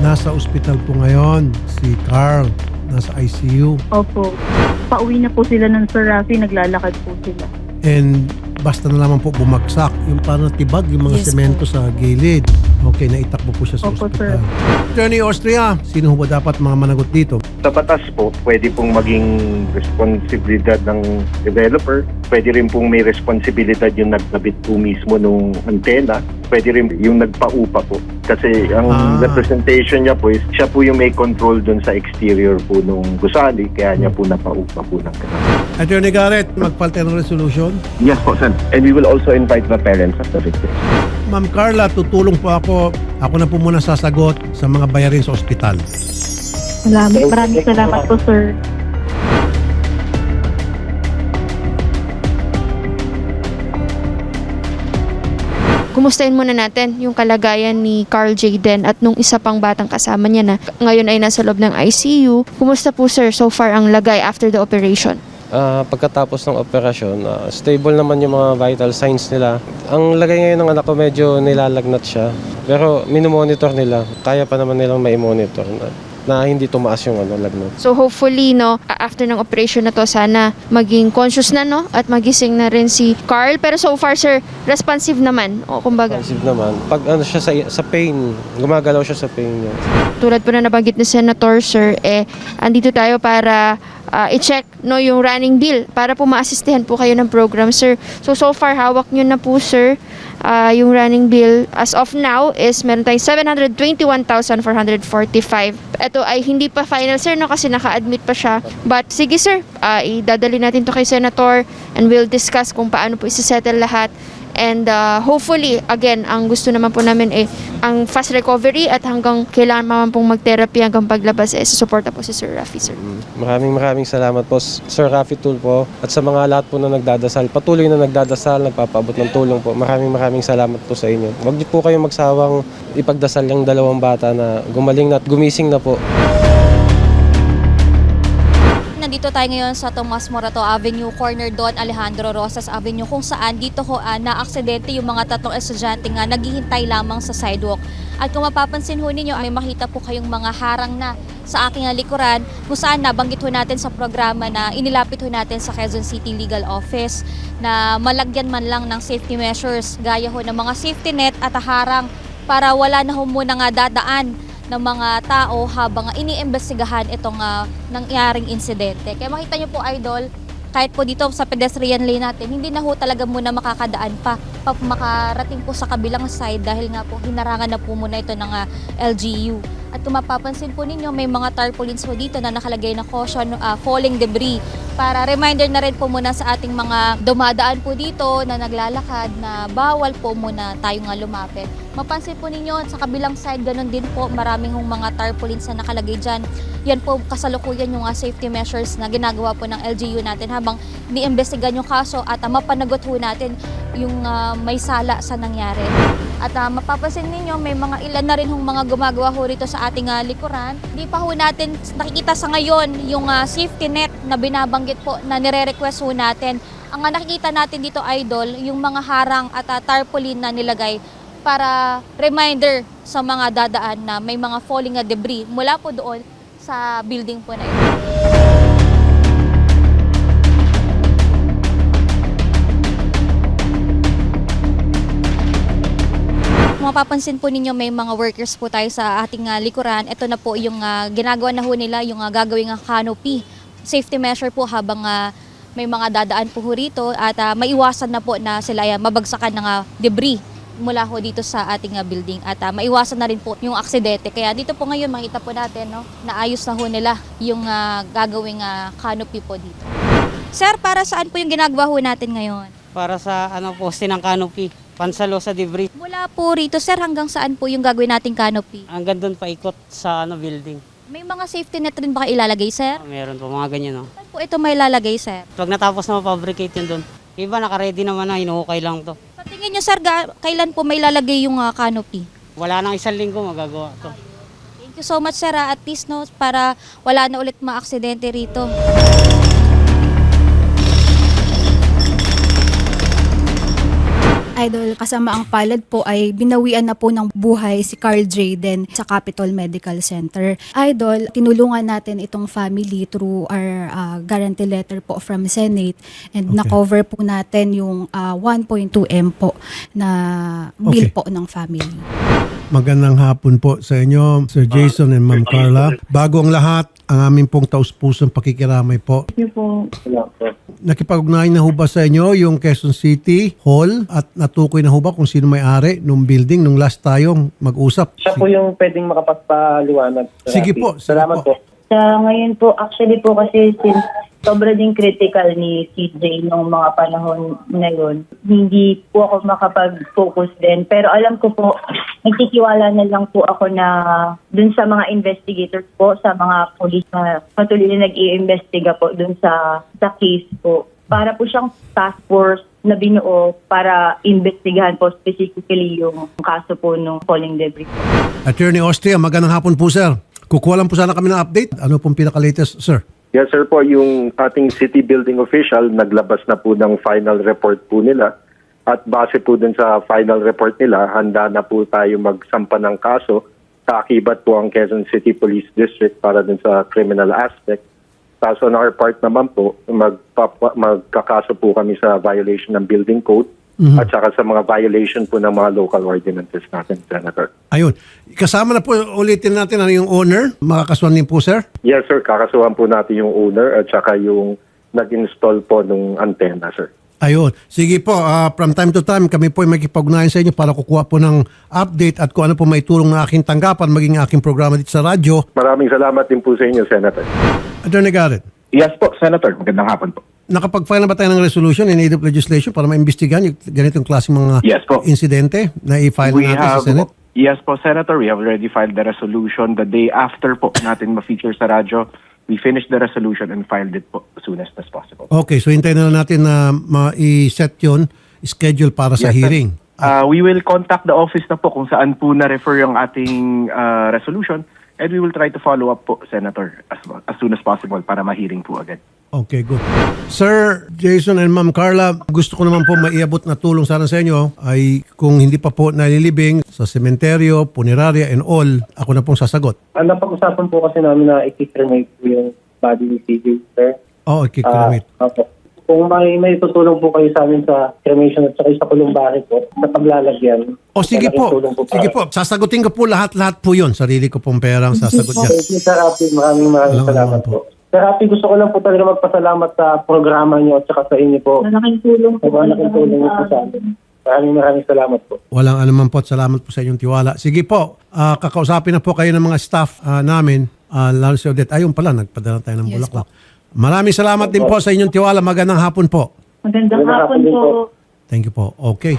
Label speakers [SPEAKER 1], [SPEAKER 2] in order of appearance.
[SPEAKER 1] Nasa ospital po ngayon si Carl. Nasa ICU.
[SPEAKER 2] Opo. Pauwi na po sila ng Sir Rafi, naglalakad po sila.
[SPEAKER 1] And basta na lamang po bumagsak. Yung parang natibag, yung mga
[SPEAKER 3] Yes
[SPEAKER 1] semento sa gilid. Okay, naitakbo po siya sa
[SPEAKER 2] Opo,
[SPEAKER 1] ospital.
[SPEAKER 2] sir.
[SPEAKER 1] Attorney Austria, sino ho ba dapat mga managot dito?
[SPEAKER 4] Sa batas po, pwede pong maging responsibilidad ng developer. Pwede rin pong may responsibilidad yung nagkabit po mismo nung antena. Pwede rin yung nagpaupa po. Kasi ang
[SPEAKER 1] Ah.
[SPEAKER 4] representation niya po is siya po yung may control dun sa exterior po nung gusali. Kaya niya po napaupa po ng ganun.
[SPEAKER 1] Attorney Garrett, magpalte ng resolution.
[SPEAKER 4] Yes po, sir. And we will also invite the parents of the victims.
[SPEAKER 1] Ma'am Carla, tutulong po ako. Ako na po muna sasagot sa mga bayarin sa ospital.
[SPEAKER 2] Salamat. Maraming salamat po, sir.
[SPEAKER 3] Kumustahin muna natin yung kalagayan ni Carl Jaden at nung isa pang batang kasama niya na ngayon ay nasa loob ng ICU. Kumusta po sir so far ang lagay after the operation?
[SPEAKER 5] Ah, pagkatapos ng operasyon, ah, stable naman yung mga vital signs nila. Ang lagay ngayon ng anak ko medyo nilalagnat siya. Pero minomonitor nila. Kaya pa naman nilang mai-monitor na, hindi tumaas yung ano, lagnat.
[SPEAKER 3] So hopefully no after ng operation na to sana maging conscious na no at magising na rin si Carl pero so far sir responsive naman o kumbaga
[SPEAKER 5] Positive naman. Pag ano siya sa, sa pain, gumagalaw siya sa pain niya.
[SPEAKER 3] tulad po na nabanggit ni Senator sir eh andito tayo para ah, i-check no yung running bill para po maasistihan po kayo ng program sir. So so far hawak nyo na po sir ah, yung running bill as of now is meron tayong 721,445. Ito ay hindi pa final sir no kasi naka-admit pa siya. But sige sir, ah, idadali natin to kay Senator and we'll discuss kung paano po isi-settle lahat. And uh, hopefully, again, ang gusto naman po namin eh, ang fast recovery at hanggang kailangan naman pong mag-therapy hanggang paglabas eh, susuporta po si Sir Rafi, sir.
[SPEAKER 5] Mm. Maraming maraming salamat po Sir Rafi Tulpo at sa mga lahat po na nagdadasal. Patuloy na nagdadasal, nagpapaabot ng tulong po. Maraming maraming salamat po sa inyo. Huwag niyo po kayong magsawang ipagdasal yung dalawang bata na gumaling na at gumising na po.
[SPEAKER 6] Nandito tayo ngayon sa Tomas Morato Avenue, corner Don Alejandro Rosas Avenue kung saan dito ho uh, na-aksidente yung mga tatlong estudyante nga naghihintay lamang sa sidewalk. At kung mapapansin ho ninyo, may makita po kayong mga harang na sa aking ah, likuran kung saan nabanggit ho natin sa programa na inilapit ho natin sa Quezon City Legal Office na malagyan man lang ng safety measures gaya ho ng mga safety net at harang para wala na ho muna nga dadaan ng mga tao habang iniimbestigahan itong ah, nangyaring insidente. Kaya makita niyo po idol, kahit po dito sa pedestrian lane natin, hindi na ho talaga muna makakadaan pa, pa makarating po sa kabilang side dahil nga po hinarangan na po muna ito ng ah, LGU. At kung mapapansin po ninyo, may mga tarpaulins po dito na nakalagay na caution ah, falling debris. Para reminder na rin po muna sa ating mga dumadaan po dito na naglalakad na bawal po muna tayo nga lumapit. Mapansin po ninyo sa kabilang side ganun din po maraming hong mga tarpaulins na nakalagay dyan. Yan po kasalukuyan yung ah, safety measures na ginagawa po ng LGU natin habang niimbestigan yung kaso at ah, mapanagot ho natin yung ah, may sala sa nangyari. At ah, mapapansin ninyo may mga ilan na rin hong mga gumagawa ho rito sa ating ah, likuran. Hindi pa ho natin nakikita sa ngayon yung ah, safety net na binabanggit po na nire-request ho natin. Ang nakikita natin dito idol, yung mga harang at ah, tarpaulin na nilagay para reminder sa mga dadaan na may mga falling na debris mula po doon sa building po na ito. Mapapansin po ninyo may mga workers po tayo sa ating ah, likuran. Ito na po yung ah, ginagawa na ho nila, yung uh, gagawing ah, canopy. Safety measure po habang ah, may mga dadaan po rito at ah, maiwasan na po na sila ay ah, mabagsakan ng ah, debris mula ho dito sa ating ah, building at ah, maiwasan na rin po yung aksidente. Kaya dito po ngayon makita po natin no, naayos na ho nila yung ah, gagawing ah, canopy po dito. Sir, para saan po yung ginagawa ho natin ngayon?
[SPEAKER 7] para sa ano poste ng canopy, pansalo sa debris.
[SPEAKER 6] Mula po rito, sir, hanggang saan po yung gagawin nating canopy?
[SPEAKER 7] Hanggang doon paikot sa ano building.
[SPEAKER 6] May mga safety net rin ba kayo ilalagay, sir?
[SPEAKER 7] Ah, meron po mga ganyan no.
[SPEAKER 6] Saan po ito may ilalagay, sir?
[SPEAKER 7] Pag natapos na mapabricate yun doon, iba naka-ready naman na, hinuhukay lang to.
[SPEAKER 6] Sa tingin nyo, sir, ga- kailan po may ilalagay yung ah, canopy?
[SPEAKER 7] Wala nang isang linggo magagawa to.
[SPEAKER 6] Thank you so much, sir, ah, at least no, para wala na ulit maaksidente rito.
[SPEAKER 8] Idol, kasama ang palad po ay binawian na po ng buhay si Carl Jaden sa Capitol Medical Center. Idol, tinulungan natin itong family through our ah, guarantee letter po from Senate and
[SPEAKER 1] Okay.
[SPEAKER 8] na-cover po natin yung ah, 1.2M po na bill
[SPEAKER 1] Okay.
[SPEAKER 8] po ng family.
[SPEAKER 1] Magandang hapon po sa inyo, Sir Jason and Ma'am Carla. Bago ang lahat, ang aming pong taus-pusong pakikiramay po.
[SPEAKER 2] Thank you po.
[SPEAKER 1] Nakipag-ugnayan na ho ba sa inyo yung Quezon City Hall at natukoy na ho ba kung sino may-ari nung building nung last tayong mag-usap?
[SPEAKER 5] Siya po yung pwedeng makapagpaliwanag. Sir
[SPEAKER 1] Sige po, sige
[SPEAKER 5] Salamat
[SPEAKER 1] po.
[SPEAKER 2] Sa ngayon po, actually po kasi since sobra din critical ni CJ nung mga panahon na yun, hindi po ako makapag-focus din. Pero alam ko po, nagtitiwala na lang po ako na dun sa mga investigators po, sa mga police na patuloy na nag-iimbestiga po dun sa, sa case po. Para po siyang task force na binuo para investigahan po specifically yung kaso po ng falling debris.
[SPEAKER 1] Attorney Austria, magandang hapon po sir. Kukuha lang po sana kami ng update. Ano pong pinaka-latest, sir?
[SPEAKER 4] Yes sir po, yung ating city building official naglabas na po ng final report po nila at base po dun sa final report nila, handa na po tayo magsampa ng kaso. Kaakibat po ang Quezon City Police District para dun sa criminal aspect. Tapos on our part naman po, magpapa, magkakaso po kami sa violation ng building code at saka sa mga violation po ng mga local ordinances natin, Senator.
[SPEAKER 1] Ayun. Kasama na po ulitin natin ano yung owner. Makakaswan din po, sir.
[SPEAKER 4] Yes sir, kakasuhan po natin yung owner at saka yung nag-install po ng antena, sir.
[SPEAKER 1] Ayun. Sige po, ah, from time to time, kami po ay magkipag-ugnayan sa inyo para kukuha po ng update at kung ano po may tulong na aking tanggapan maging aking programa dito sa radyo.
[SPEAKER 4] Maraming salamat din po sa inyo, Senator.
[SPEAKER 1] Attorney Garrett,
[SPEAKER 9] Yes po, Senator. Magandang hapon po.
[SPEAKER 1] Nakapag-file na ba tayo ng resolution in aid of legislation para maimbestigahan yung ganitong klaseng mga
[SPEAKER 9] Yes po.
[SPEAKER 1] insidente na i-file
[SPEAKER 9] We
[SPEAKER 1] natin sa
[SPEAKER 9] have,
[SPEAKER 1] Senate?
[SPEAKER 9] yes po, Senator. We have already filed the resolution the day after po natin ma-feature sa radyo. We finished the resolution and filed it po as soon as as possible.
[SPEAKER 1] Okay, so hintayin na natin na ma-set yun, schedule para sa
[SPEAKER 9] Yes, sir.
[SPEAKER 1] hearing.
[SPEAKER 9] Uh, we will contact the office na po kung saan po na-refer yung ating uh, resolution and we will try to follow up po, Senator, as, as soon as possible para ma-hearing po agad.
[SPEAKER 1] Okay, good. Sir Jason and Ma'am Carla, gusto ko naman po maiabot na tulong sana sa inyo ay kung hindi pa po nalilibing sa sementeryo, punerarya and all, ako na pong sasagot.
[SPEAKER 5] Ang napag-usapan po kasi namin na i-cremate po yung body ni CJ, sir.
[SPEAKER 1] Oo, oh, ikikramit.
[SPEAKER 5] Ah, opo. Kung may, may tutulong po kayo sa amin sa cremation at saka sa kulumbari po, sa paglalagyan.
[SPEAKER 1] o sige
[SPEAKER 5] malaking
[SPEAKER 1] po,
[SPEAKER 5] para-
[SPEAKER 1] sige po, sasagutin ko po lahat-lahat po yun. Sarili ko pong perang sasagot yan.
[SPEAKER 5] Thank you, Sir. Maraming maraming salamat
[SPEAKER 1] po.
[SPEAKER 5] po. Sir Rafi, gusto ko lang po talaga magpasalamat sa programa niyo at saka sa inyo po.
[SPEAKER 2] Malaking tulong po.
[SPEAKER 5] Sa malaking tulong po sa amin. Maraming maraming salamat po.
[SPEAKER 1] Walang anuman po at salamat po sa inyong tiwala. Sige po, ah, kakausapin na po kayo ng mga staff ah, namin, ah, lalo si Odette. Ayun pala, nagpadala tayo ng
[SPEAKER 8] Yes
[SPEAKER 1] bulaklak. Maraming salamat din po sa inyong tiwala. Magandang hapon po.
[SPEAKER 2] Magandang
[SPEAKER 5] Magandang
[SPEAKER 2] hapon
[SPEAKER 5] hapon din
[SPEAKER 2] po.
[SPEAKER 5] po.
[SPEAKER 1] Thank you po. Okay.